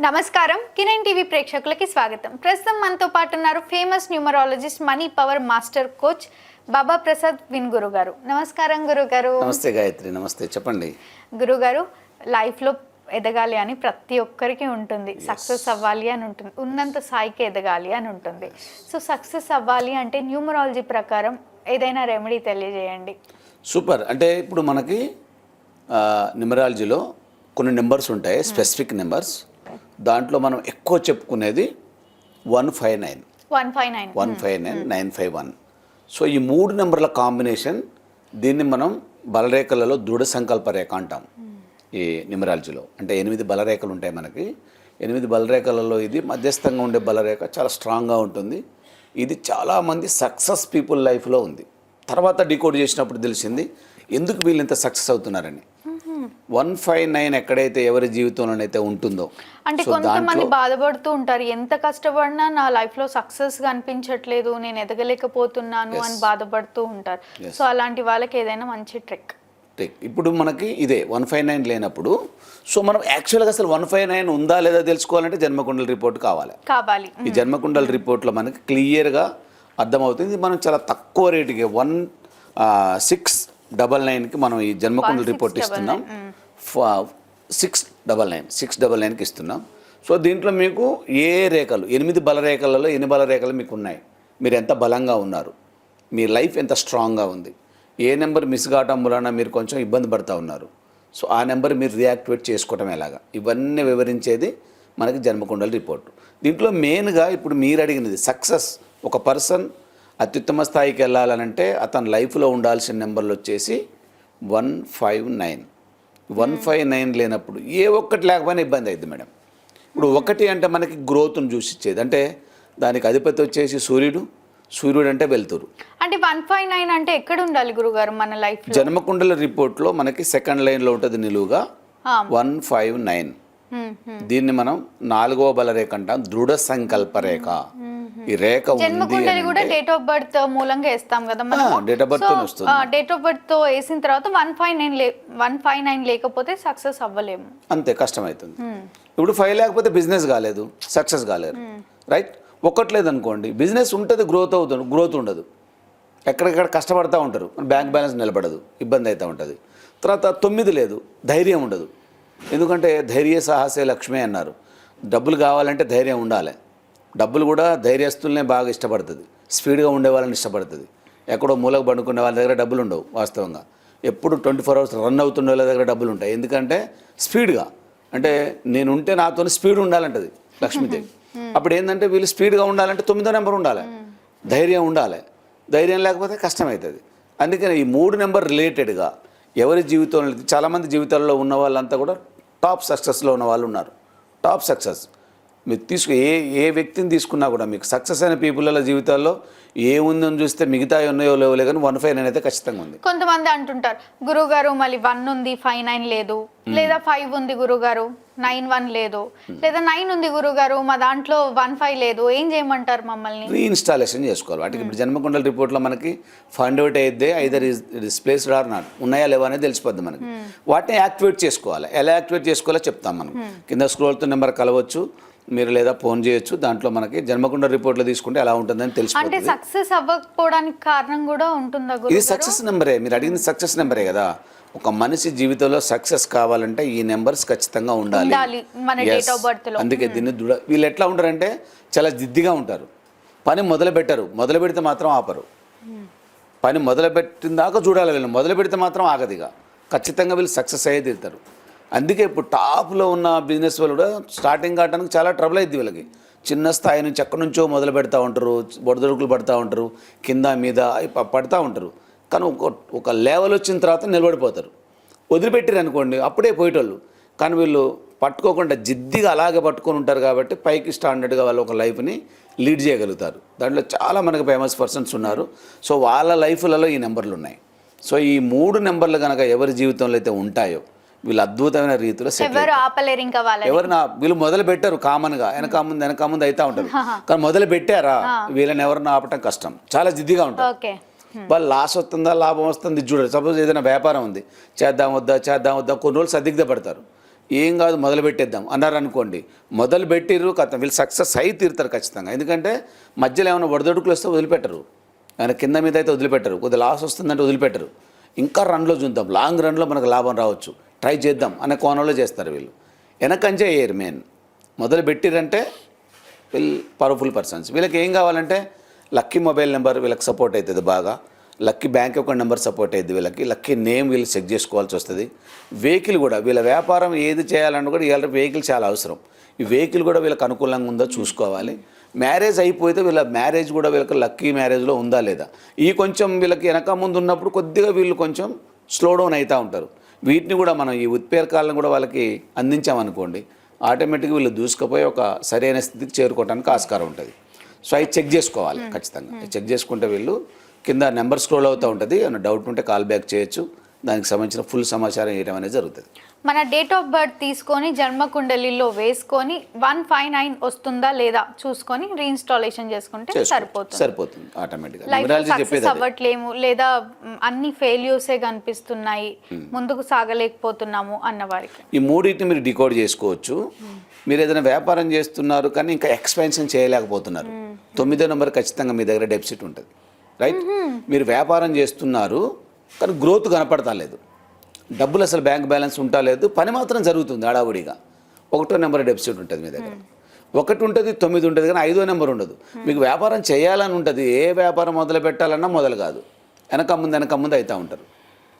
నమస్కారం. కిరణ్ టీవీ ప్రేక్షకులకి స్వాగతం. ప్రస్తుతం మనతో పాటు ఉన్నారు famous numerologist money power master coach Baba Prasad win Guru గారు నమస్కారం గురుగారు. నమస్తే గాయత్రి నమస్తే. చెప్పండి. గురుగారు లైఫ్లో ఎదగాలి అని ప్రతి ఒక్కరికి ఉంటుంది. సక్సెస్ అవ్వాలి అని ఉంటుంది. ఉన్నంత స్థాయికి ఎదగాలి అని ఉంటుంది. సో సక్సెస్ అవ్వాలి అంటే న్యూమరాలజీ ప్రకారం ఏదైనా రెమెడీ తెలియజేయండి. సూపర్. అంటే ఇప్పుడు మనకి న్యూమరాలజీలో కొన్ని నెంబర్స్ ఉంటాయి స్పెసిఫిక్ నెంబర్స్ దాంట్లో మనం ఎక్కువ చెప్పుకునేది one five nine. One five nine. One five nine nine five one. So ఈ మూడు నెంబర్ల కాంబినేషన్ దీన్ని మనం బలరేఖలలో దృఢ సంకల్ప రేఖ అంటాం ఈ న్యూమరాలజీలో. అంటే ఎనిమిది బలరేఖలు ఉంటాయి మనకి. ఎనిమిది బలరేఖలలో ఇది మధ్యస్థంగా ఉండే బలరేఖ చాలా స్ట్రాంగ్గా ఉంటుంది. ఇది చాలామంది సక్సెస్ పీపుల్ లైఫ్లో ఉంది. తర్వాత డికోడ్ చేసినప్పుడు తెలిసింది ఎందుకు వీళ్ళు ఇంత సక్సెస్ అవుతున్నారని. వన్ ఫైవ్ నైన్ ఎక్కడైతే ఎవరి జీవితంలోనైతే ఉంటుందో. అంటే కొంతమంది బాధపడుతూ ఉంటారు ఎంత కష్టపడినా నా లైఫ్లో సక్సెస్ కనిపించట్లేదు నేను ఎదగలేకపోతున్నాను అని బాధపడుతూ ఉంటారు. సో అలాంటి వాళ్ళకి ఏదైనా మంచి ట్రిక్. టెక్ ఇప్పుడు మనకి ఇదే వన్ ఫైవ్ నైన్ లేనప్పుడు సో మనం యాక్చువల్గా అసలు వన్ ఫైవ్ నైన్ ఉందా లేదా తెలుసుకోవాలంటే జన్మకుండల రిపోర్ట్ కావాలి. కావాలి. ఈ జన్మకుండల రిపోర్ట్లో మనకి క్లియర్గా అర్థమవుతుంది. మనం చాలా తక్కువ రేటుకి వన్ సిక్స్ డబల్ నైన్కి మనం ఈ జన్మకుండల రిపోర్ట్ ఇస్తున్నాం. Six double nine six double నైన్కి ఇస్తున్నాం. సో దీంట్లో మీకు ఏ రేఖలు ఎనిమిది బల రేఖలలో ఎన్ని బల రేఖలు మీకు ఉన్నాయి? మీరు ఎంత బలంగా ఉన్నారు? మీ లైఫ్ ఎంత స్ట్రాంగ్గా ఉంది? ఏ నెంబర్ మిస్ కావటం వలన మీరు కొంచెం ఇబ్బంది పడుతూ ఉన్నారు? సో ఆ నెంబర్ మీరు రియాక్టివేట్ చేసుకోవటం ఎలాగా? ఇవన్నీ వివరించేది మనకి జన్మకుండల రిపోర్టు. దీంట్లో మెయిన్గా ఇప్పుడు మీరు అడిగినది సక్సెస్ ఒక పర్సన్ అత్యుత్తమ స్థాయికి వెళ్ళాలనంటే అతని లైఫ్లో ఉండాల్సిన నెంబర్లు వచ్చేసి one five nine. One five nine లేనప్పుడు ఏ ఒక్కటి లేకపోయినా ఇబ్బంది అయింది మేడం. ఇప్పుడు ఒకటి అంటే మనకి గ్రోత్ను చూసి ఇచ్చేది అంటే దానికి అధిపతి వచ్చేసి సూర్యుడు. సూర్యుడు అంటే వెళ్తురు అంటే వన్ ఫైవ్ నైన్ అంటే ఎక్కడ ఉండాలి గురుగారు మన లైఫ్ జన్మకుండల రిపోర్ట్లో మనకి సెకండ్ లైన్లో ఉంటుంది నిలువుగా వన్ ఫైవ్ నైన్. దీన్ని మనం నాలుగవ బల రేఖ అంటాం దృఢ సంకల్ప రేఖ. ఈ రేఖ ఉంది కూడా డేట్ ఆఫ్ బర్త్ మూలంగా వేస్తాం కదా మనం డేట్ ఆఫ్ బర్త్ వస్తుంది. డేట్ ఆఫ్ బర్త్తో వేసిన తర్వాత one five nine one five nine లేకపోతే సక్సెస్ అవ్వలేము. అంతే కష్టమవుతుంది ఇప్పుడు ఫైవ్ లేకపోతే బిజినెస్ కాలేదు సక్సెస్ కాలేరు. రైట్ ఒక్కట్లేదు అనుకోండి బిజినెస్ ఉంటుంది గ్రోత్ అవుతుంది గ్రోత్ ఉండదు. ఎక్కడెక్కడ కష్టపడతా ఉంటారు బ్యాంక్ బ్యాలెన్స్ నిలబడదు ఇబ్బంది అవుతూ ఉంటుంది. తర్వాత తొమ్మిది లేదు ధైర్యం ఉండదు. ఎందుకంటే ధైర్య సాహసే లక్ష్మే అన్నారు. డబ్బులు కావాలంటే ధైర్యం ఉండాలి. డబ్బులు కూడా ధైర్యస్తులనే బాగా ఇష్టపడుతుంది. స్పీడ్గా ఉండే వాళ్ళని ఇష్టపడుతుంది. ఎక్కడో మూలకు పండుకునే వాళ్ళ దగ్గర డబ్బులు ఉండవు వాస్తవంగా. ఎప్పుడు ట్వంటీ ఫోర్ అవర్స్ రన్ అవుతున్న వాళ్ళ దగ్గర డబ్బులు ఉంటాయి. ఎందుకంటే స్పీడ్గా. అంటే నేను ఉంటే నాతో స్పీడ్ ఉండాలంటది లక్ష్మీదేవి అప్పుడు ఏంటంటే వీళ్ళు స్పీడ్గా ఉండాలంటే తొమ్మిదో నెంబర్ ఉండాలి. ధైర్యం ఉండాలి. ధైర్యం లేకపోతే కష్టమవుతుంది అందుకని ఈ మూడు నెంబర్ రిలేటెడ్గా ఎవరి జీవితంలో చాలామంది జీవితాల్లో ఉన్న వాళ్ళంతా కూడా టాప్ సక్సెస్లో ఉన్న వాళ్ళు ఉన్నారు. Top success. మీరు తీసుకు ఏ ఏ వ్యక్తిని తీసుకున్నా కూడా మీకు సక్సెస్ అయిన పీపుల్ల జీవితాల్లో ఏముందని చూస్తే మిగతా ఉన్నాయో లేవో కానీ వన్ ఫైవ్ నైన్ అయితే ఖచ్చితంగా ఉంది. కొంతమంది అంటుంటారు గురుగారు మళ్ళీ వన్ ఉంది ఫైవ్ నైన్ లేదు. లేదా ఫైవ్ ఉంది గురుగారు నైన్ వన్ లేదు. లేదా నైన్ ఉంది గురుగారు మా దాంట్లో వన్ ఫైవ్ లేదు. ఏం చేయమంటారు మమ్మల్ని? రీఇన్స్టాలేషన్ చేసుకోవాలి. వాటికి ఇప్పుడు జన్మకుండల రిపోర్ట్లో మనకి ఫండ్ అవుట్ అయితే ఐదర్ డిస్ప్లేస్డ్ ఆర్ నాట్ ఉన్నాయా లేవా అనేది తెలిసిపోద్ది మనకి. వాటిని యాక్టివేట్ చేసుకోవాలి. ఎలా యాక్టివేట్ చేసుకోవాలో చెప్తాం మనం. కింద స్క్రోల్తో నెంబర్ కలవచ్చు. మీరు లేదా ఫోన్ చేయొచ్చు. దాంట్లో మనకి జన్మకుండ రిపోర్ట్లో తీసుకుంటే ఎలా ఉంటుందని అంటే తెలిసిపోతుంది సక్సెస్ అవ్వకపోవడానికి కారణం కూడా ఉంటుందా ఇది సక్సెస్ నెంబరే. మీరు అడిగింది సక్సెస్ నెంబరే కదా. ఒక మనిషి జీవితంలో సక్సెస్ కావాలంటే ఈ నెంబర్స్ ఖచ్చితంగా ఉండాలి. అందుకే దీన్ని దృఢ వీళ్ళు ఎట్లా ఉంటారంటే చాలా జిద్దిగా ఉంటారు. పని మొదలు పెట్టరు మొదలు పెడితే మాత్రం ఆపరు. పని మొదలు పెట్టిన దాకా చూడాలి వీళ్ళు మొదలు పెడితే మాత్రం ఆగదిగా. ఖచ్చితంగా వీళ్ళు సక్సెస్ అయ్యే తీరుతారు. అందుకే ఇప్పుడు టాప్లో ఉన్న బిజినెస్ వాళ్ళు కూడా స్టార్టింగ్ కావడానికి చాలా ట్రబుల్ అయింది వీళ్ళకి. చిన్న స్థాయి నుంచి ఎక్కడి నుంచో మొదలు పెడతా ఉంటారు బొడదొడుకులు పడతా ఉంటారు కింద మీద పడతా ఉంటారు. కానీ ఒక ఒక లెవెల్ వచ్చిన తర్వాత నిలబడిపోతారు. వదిలిపెట్టారు అనుకోండి అప్పుడే పోయేటోళ్ళు. కానీ వీళ్ళు పట్టుకోకుండా జిద్దిగా అలాగే పట్టుకొని ఉంటారు కాబట్టి పైకి స్టాండర్డ్గా వాళ్ళు ఒక లైఫ్ని లీడ్ చేయగలుగుతారు. దాంట్లో చాలా మనకు ఫేమస్ పర్సన్స్ ఉన్నారు. సో వాళ్ళ లైఫ్లలో ఈ నెంబర్లు ఉన్నాయి. సో ఈ మూడు నెంబర్లు కనుక ఎవరి జీవితంలో అయితే ఉంటాయో వీళ్ళు అద్భుతమైన రీతిలో ఎవరు ఆపలేరు ఇంకా వాళ్ళని? ఎవరు నా వీళ్ళు మొదలు పెట్టారు కామన్గా వెనక ముందు వెనక ముందు అవుతా ఉంటారు కానీ మొదలు పెట్టారా? వీళ్ళని ఎవరిని ఆపటం కష్టం. చాలా జిద్దిగా ఉంటారు వాళ్ళు లాస్ వస్తుందా లాభం వస్తుంది? చూడండి. సపోజ్ ఏదైనా వ్యాపారం ఉంది. చేద్దాం వద్దా చేద్దాం వద్దా? కొన్ని రోజులు సర్దిగ్ధ పడతారు. ఏం కాదు మొదలు పెట్టేద్దాం. అన్నారు అనుకోండి. మొదలు పెట్టిర్రు కథ. వీళ్ళు సక్సెస్ అయి తీరుతారు ఖచ్చితంగా. ఎందుకంటే మధ్యలో ఏమైనా వడదొడుకులు వస్తే వదిలిపెట్టరు. ఆయన కింద మీద అయితే వదిలిపెట్టరు. కొద్దిగా లాస్ వస్తుందంటే వదిలిపెట్టరు. ఇంకా రన్లో చూద్దాం. లాంగ్ రన్లో మనకు లాభం రావచ్చు. ట్రై చేద్దాం అనే కోణంలో చేస్తారు వీళ్ళు. వెనకంజే ఎయిర్ మెయిన్. మొదలు పెట్టిరంటే వీళ్ళు పవర్ఫుల్ పర్సన్స్ వీళ్ళకి ఏం కావాలంటే లక్కీ మొబైల్ నెంబర్ వీళ్ళకి సపోర్ట్ అవుతుంది బాగా. Lucky bank account number support అవుతుంది వీళ్ళకి. లక్కీ నేమ్ వీళ్ళు చెక్ చేసుకోవాల్సి వస్తుంది. వెహికల్ కూడా వీళ్ళ వ్యాపారం ఏది చేయాలన్నా కూడా వీళ్ళ వెహికల్ చాలా అవసరం. ఈ వెహికల్ కూడా వీళ్ళకి అనుకూలంగా ఉందో చూసుకోవాలి. మ్యారేజ్ అయిపోతే వీళ్ళ మ్యారేజ్ కూడా వీళ్ళకి లక్కీ మ్యారేజ్లో ఉందా లేదా? ఈ కొంచెం వీళ్ళకి వెనక ముందు ఉన్నప్పుడు కొద్దిగా వీళ్ళు కొంచెం స్లో డౌన్ అవుతూ ఉంటారు. వీటిని కూడా మనం ఈ ఉత్పేరకాలను కూడా వాళ్ళకి అందించామనుకోండి ఆటోమేటిక్గా వీళ్ళు దూసుకుపోయి ఒక సరైన స్థితికి చేరుకోవడానికి ఆస్కారం ఉంటుంది. సో అవి చెక్ చేసుకోవాలి ఖచ్చితంగా. చెక్ చేసుకుంటే వీళ్ళు కింద నెంబర్ స్క్రోల్ అవుతూ ఉంటుంది. ఏమైనా డౌట్ ఉంటే కాల్ బ్యాక్ చేయొచ్చు. దానికి సంబంధించిన ఫుల్ సమాచారం ఇవ్వడం అనేది జరుగుతుంది. మన డేట్ ఆఫ్ బర్త్ తీసుకొని జన్మ కుండలిలో వేసుకొని వన్ ఫైవ్ నైన్ వస్తుందా లేదా చూసుకొని రీఇన్స్టాలేషన్ చేసుకుంటే చేసుకో- సరిపోతుంది. సరిపోతుంది ఆటోమేటిక్గా. అవ్వట్లేము లేదా అన్ని ఫెయిల్యూర్సే కనిపిస్తున్నాయి ముందుకు సాగలేకపోతున్నాము అన్న వారికి. ఈ మూడింటిని మీరు డికోడ్ చేసుకోవచ్చు. మీరు ఏదైనా వ్యాపారం చేస్తున్నారు కానీ ఇంకా ఎక్స్పెన్షన్ చేయలేకపోతున్నారు. తొమ్మిదో నెంబర్ ఖచ్చితంగా మీ దగ్గర డెపిసిట్ ఉంటుంది. రైట్ మీరు వ్యాపారం చేస్తున్నారు కానీ గ్రోత్ కనపడతా లేదు. డబ్బులు అసలు బ్యాంక్ బ్యాలెన్స్ ఉంటా లేదు. పని మాత్రం జరుగుతుంది హడావుడిగా. ఒకటో నెంబర్ డెపిసిట్ ఉంటుంది మీ దగ్గర. ఒకటి ఉంటుంది తొమ్మిది ఉంటుంది కానీ ఐదో నెంబర్ ఉండదు. మీకు వ్యాపారం చేయాలని ఉంటుంది. ఏ వ్యాపారం మొదలు పెట్టాలన్నా మొదలు కాదు. వెనక ముందు వెనక ముందు అవుతూ ఉంటారు.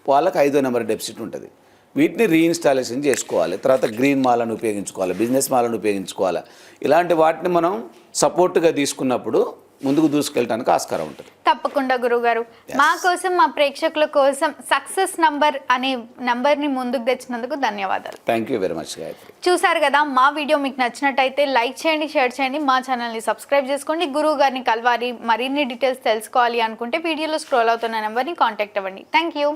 వాళ్ళకి ఐదో నెంబర్ డెపిసిట్ ఉంటుంది. వీటిని రీఇన్స్టాలేషన్ చేసుకోవాలి. తర్వాత గ్రీన్ మాలను ఉపయోగించుకోవాలి. బిజినెస్ మాలను ఉపయోగించుకోవాలి. ఇలాంటి వాటిని మనం సపోర్ట్గా తీసుకున్నప్పుడు ముందుకు దూసుకెళ్ళడానికి ఆస్కారం ఉంటుంది. తప్పకుండా గురుగారు మా కోసం మా ప్రేక్షకుల కోసం సక్సెస్ నంబర్ అనే నంబర్ని ముందుకు తెచ్చినందుకు ధన్యవాదాలు. Thank you very much Gayathri చూసారు కదా మా వీడియో మీకు నచ్చినట్టయితే లైక్ చేయండి షేర్ చేయండి మా ఛానల్ని సబ్స్క్రైబ్ చేసుకోండి గురువు గారిని కలవాలి మరిన్ని డీటెయిల్స్ తెలుసుకోవాలి అనుకుంటే వీడియోలో స్క్రోల్ అవుతున్న నెంబర్ని కాంటాక్ట్ అవ్వండి. Thank you